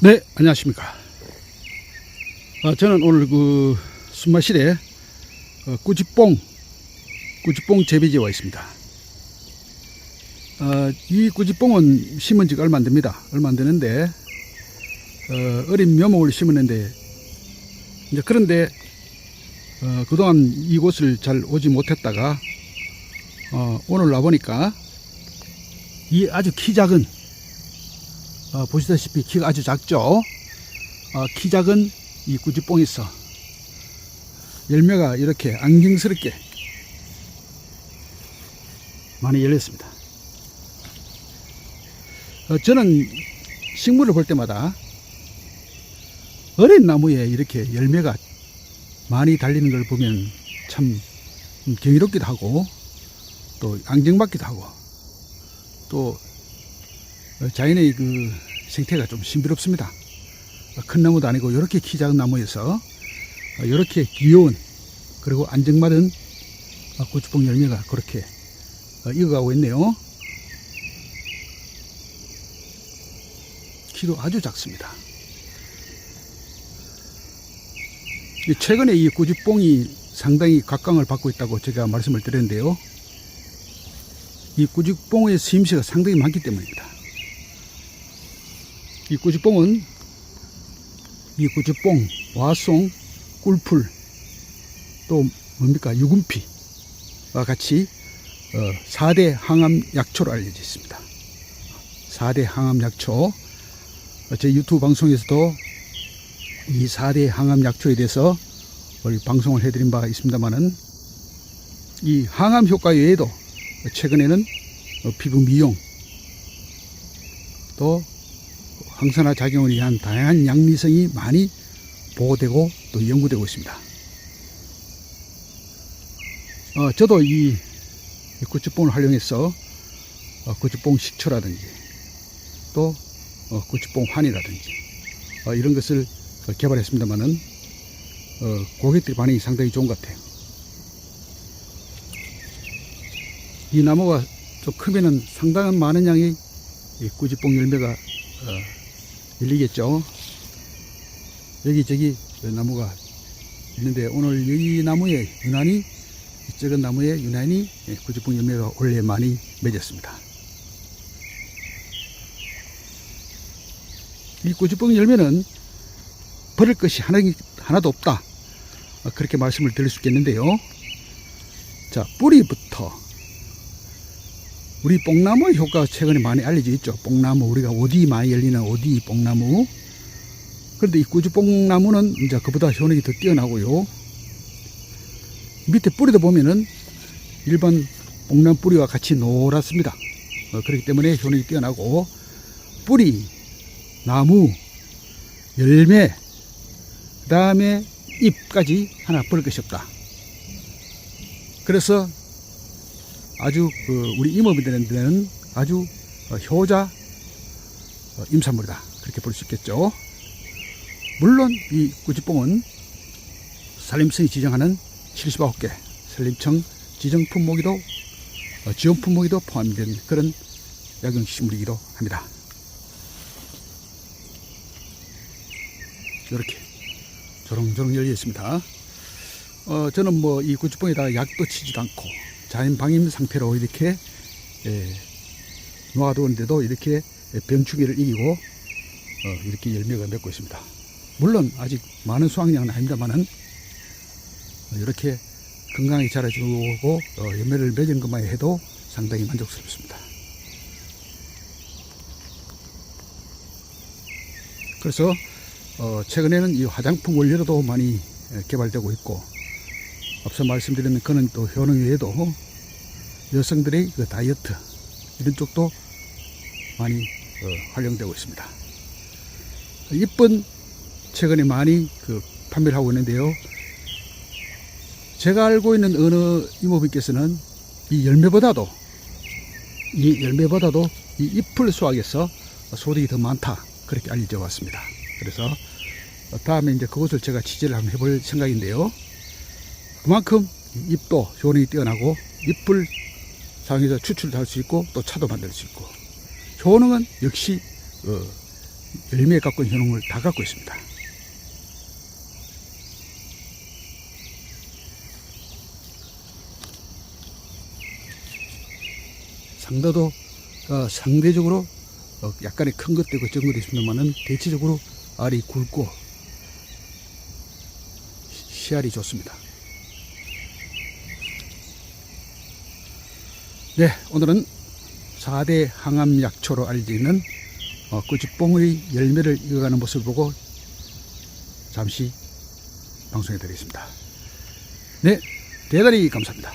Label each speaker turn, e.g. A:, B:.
A: 네, 안녕하십니까. 아, 저는 오늘 그 순마실에 어, 꾸지뽕, 꾸지뽕 재배지에 와 있습니다. 아, 이 꾸지뽕은 심은 지가 얼마 안 됩니다. 얼마 안 되는데, 어, 어린 묘목을 심었는데, 이제 그런데, 어, 그동안 이곳을 잘 오지 못했다가, 어, 오늘 와보니까, 이 아주 키 작은, 어, 보시다시피 키가 아주 작죠. 어, 키 작은 이 구지뽕이 있어. 열매가 이렇게 안경스럽게 많이 열렸습니다. 어, 저는 식물을 볼 때마다 어린 나무에 이렇게 열매가 많이 달리는 걸 보면 참 경이롭기도 하고 또 안경받기도 하고 또 어, 자연의 그 생태가 좀 신비롭습니다. 어, 큰 나무도 아니고 이렇게 키 작은 나무에서 이렇게 귀여운 그리고 안정맞은 어, 고추뽕 열매가 그렇게 어, 익어가고 있네요. 키도 아주 작습니다. 이 최근에 이 고주뽕이 상당히 각광을 받고 있다고 제가 말씀을 드렸는데요. 이 꾸지뽕의 수임새가 상당히 많기 때문입니다. 이 꾸지뽕은 이 꾸지뽕, 와송, 꿀풀, 또 뭡니까 유금피와 같이 어, 4대 항암 약초로 알려져 있습니다. 4대 항암 약초 어, 제 유튜브 방송에서도 이 4대 항암 약초에 대해서 방송을 해드린 바가 있습니다만은 이 항암 효과 외에도 최근에는 어, 피부 미용 또 항산화 작용을 위한 다양한 양리성이 많이 보고되고 또 연구되고 있습니다. 어, 저도 이 구치뽕을 활용해서 어, 구치뽕 식초라든지 또 어, 구치뽕 환이라든지 어, 이런 것을 어, 개발했습니다만은 어, 고객들 반응이 상당히 좋은 것 같아요. 이 나무가 좀 크면은 상당한 많은 양의 이 꾸지뽕 열매가 어, 열리겠죠. 여기 저기 나무가 있는데 오늘 이 나무에 유난히 이 작은 나무에 유난히 예, 꾸지뽕 열매가 원래 많이 맺었습니다. 이 꾸지뽕 열매는 버릴 것이 하나, 하나도 없다. 어, 그렇게 말씀을 드릴 수 있겠는데요. 자, 뿌리부터 우리 뽕나무 효과가 최근에 많이 알려져 있죠. 뽕나무 우리가 어디 많이 열리는 어디 뽕나무. 그런데 이 꾸주 뽕나무는 이제 그보다 효능이 더 뛰어나고요. 밑에 뿌리도 보면은 일반 뽕나무 뿌리와 같이 노랗습니다. 어, 그렇기 때문에 효능이 뛰어나고 뿌리, 나무, 열매, 그 다음에 잎까지 하나 버릴 것이 없다. 그래서 아주 그 우리 임업인들한테는 아주 어, 효자 어, 임산물이다 그렇게 볼 수 있겠죠. 물론 이 꾸지뽕은 산림청이 지정하는 79개 산림청 지정 품목이도 어, 지원 품목이도 포함된 그런 약용식물이기도 합니다. 이렇게 조롱조롱 열려 있습니다. 어, 저는 뭐 이 꾸지뽕에다가 약도 치지도 않고 자연 방임 상태로 이렇게 예, 놓아두었는데도 이렇게 병충해를 이기고 어, 이렇게 열매가 맺고 있습니다. 물론 아직 많은 수확량은 아닙니다만은 어, 이렇게 건강히 자라주고 어, 열매를 맺은 것만 해도 상당히 만족스럽습니다. 그래서 어, 최근에는 이 화장품 원료로도 많이 예, 개발되고 있고 앞서 말씀드린 그는 또 효능 외에도 여성들의 그 다이어트 이런 쪽도 많이 어, 활용되고 있습니다. 이쁜 최근에 많이 그 판매를 하고 있는데요. 제가 알고 있는 어느 이모분께서는 이 열매보다도 이 열매보다도 이 잎을 수확해서 소득이 더 많다 그렇게 알려져 왔습니다. 그래서 다음에 이제 그것을 제가 취재를 한번 해볼 생각인데요. 그만큼 잎도 효능이 뛰어나고 잎을 사용해서 추출도 할 수 있고 또 차도 만들 수 있고 효능은 역시 어, 열매에 가까운 효능을 다 갖고 있습니다. 상다도 어, 상대적으로 어, 약간의 큰 것도 있고 적은 것도 있습니다만은 대체적으로 알이 굵고 시- 씨알이 좋습니다. 네, 오늘은 4대 항암 약초로 알려지는 어, 꾸지뽕의 열매를 익어가는 모습을 보고 잠시 방송해 드리겠습니다. 네, 대단히 감사합니다.